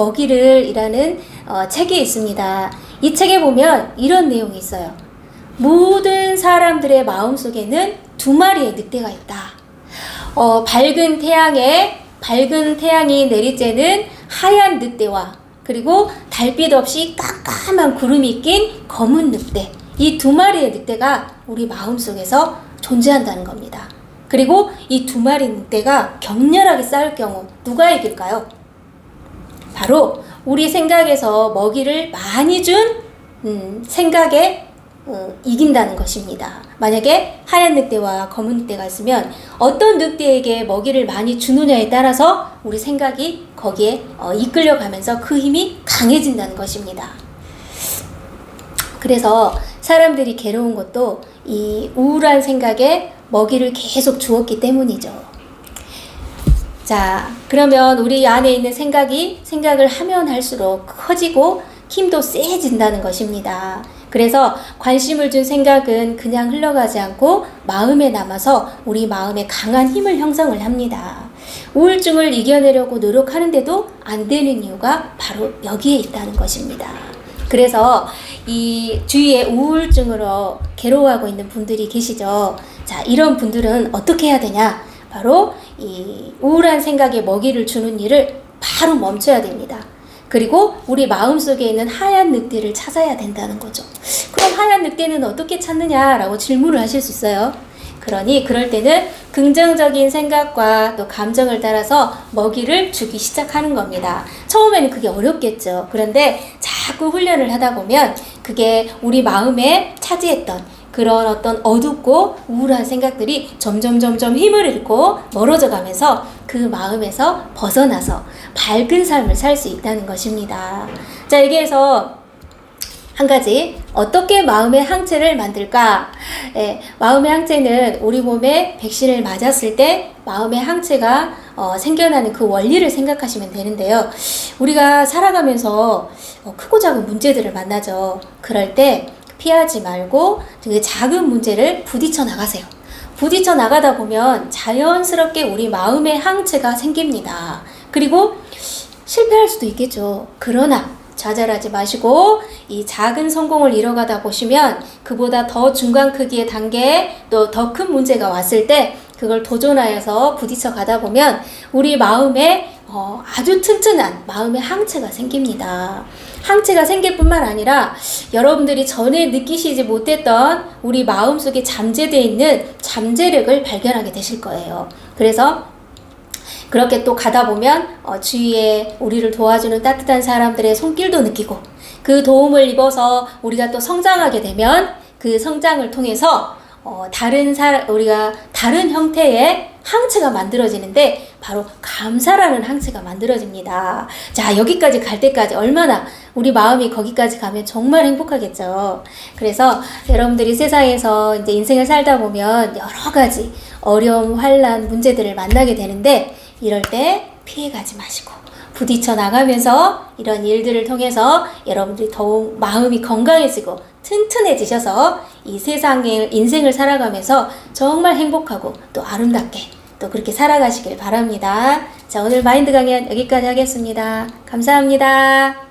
먹이를 이라는 어, 책이 있습니다. 이 책에 보면 이런 내용이 있어요. 모든 사람들의 마음 속에는 두 마리의 늑대가 있다. 어, 밝은 태양에 밝은 태양이 내리쬐는 하얀 늑대와 그리고 달빛 없이 깜깜한 구름이 낀 검은 늑대. 이 두 마리의 늑대가 우리 마음 속에서 존재한다는 겁니다. 그리고 이 두 마리 늑대가 격렬하게 싸울 경우 누가 이길까요? 바로 우리 생각에서 먹이를 많이 준 음, 생각에 어, 이긴다는 것입니다. 만약에 하얀 늑대와 검은 늑대가 있으면 어떤 늑대에게 먹이를 많이 주느냐에 따라서 우리 생각이 거기에 어, 이끌려가면서 그 힘이 강해진다는 것입니다. 그래서 사람들이 괴로운 것도 이 우울한 생각에 먹이를 계속 주었기 때문이죠. 자, 그러면 우리 안에 있는 생각이 생각을 하면 할수록 커지고 힘도 세진다는 것입니다. 그래서 관심을 준 생각은 그냥 흘러가지 않고 마음에 남아서 우리 마음에 강한 힘을 형성을 합니다. 우울증을 이겨내려고 노력하는데도 안 되는 이유가 바로 여기에 있다는 것입니다. 그래서 이 주위에 우울증으로 괴로워하고 있는 분들이 계시죠. 자, 이런 분들은 어떻게 해야 되냐? 바로 이 우울한 생각에 먹이를 주는 일을 바로 멈춰야 됩니다. 그리고 우리 마음속에 있는 하얀 늑대를 찾아야 된다는 거죠. 그럼 하얀 늑대는 어떻게 찾느냐라고 질문을 하실 수 있어요. 그러니 그럴 때는 긍정적인 생각과 또 감정을 따라서 먹이를 주기 시작하는 겁니다. 처음에는 그게 어렵겠죠. 그런데 자꾸 훈련을 하다 보면 그게 우리 마음에 차지했던 그런 어떤 어둡고 우울한 생각들이 점점 점점 힘을 잃고 멀어져 가면서 그 마음에서 벗어나서 밝은 삶을 살 수 있다는 것입니다. 자, 여기에서 한 가지 어떻게 마음의 항체를 만들까? 예, 마음의 항체는 우리 몸에 백신을 맞았을 때 마음의 항체가 어, 생겨나는 그 원리를 생각하시면 되는데요. 우리가 살아가면서 어, 크고 작은 문제들을 만나죠. 그럴 때 피하지 말고 그 작은 문제를 부딪혀 나가세요. 부딪혀 나가다 보면 자연스럽게 우리 마음의 항체가 생깁니다. 그리고 실패할 수도 있겠죠. 그러나 좌절하지 마시고 이 작은 성공을 이뤄가다 보시면 그보다 더 중간 크기의 단계 또 더 큰 문제가 왔을 때 그걸 도전하여서 부딪혀 가다 보면 우리 마음에 어, 아주 튼튼한 마음의 항체가 생깁니다. 항체가 생길 뿐만 아니라 여러분들이 전에 느끼시지 못했던 우리 마음속에 잠재되어 있는 잠재력을 발견하게 되실 거예요. 그래서 그렇게 또 가다 보면 어, 주위에 우리를 도와주는 따뜻한 사람들의 손길도 느끼고 그 도움을 입어서 우리가 또 성장하게 되면 그 성장을 통해서 어, 다른 사 우리가 다른 형태의 항체가 만들어지는데 바로 감사라는 항체가 만들어집니다. 자 여기까지 갈 때까지 얼마나 우리 마음이 거기까지 가면 정말 행복하겠죠. 그래서 여러분들이 세상에서 이제 인생을 살다 보면 여러 가지 어려움, 환란, 문제들을 만나게 되는데 이럴 때 피해 가지 마시고 부딪혀 나가면서 이런 일들을 통해서 여러분들이 더욱 마음이 건강해지고 튼튼해지셔서 이 세상의 인생을 살아가면서 정말 행복하고 또 아름답게 또 그렇게 살아가시길 바랍니다. 자, 오늘 마인드 강연 여기까지 하겠습니다. 감사합니다.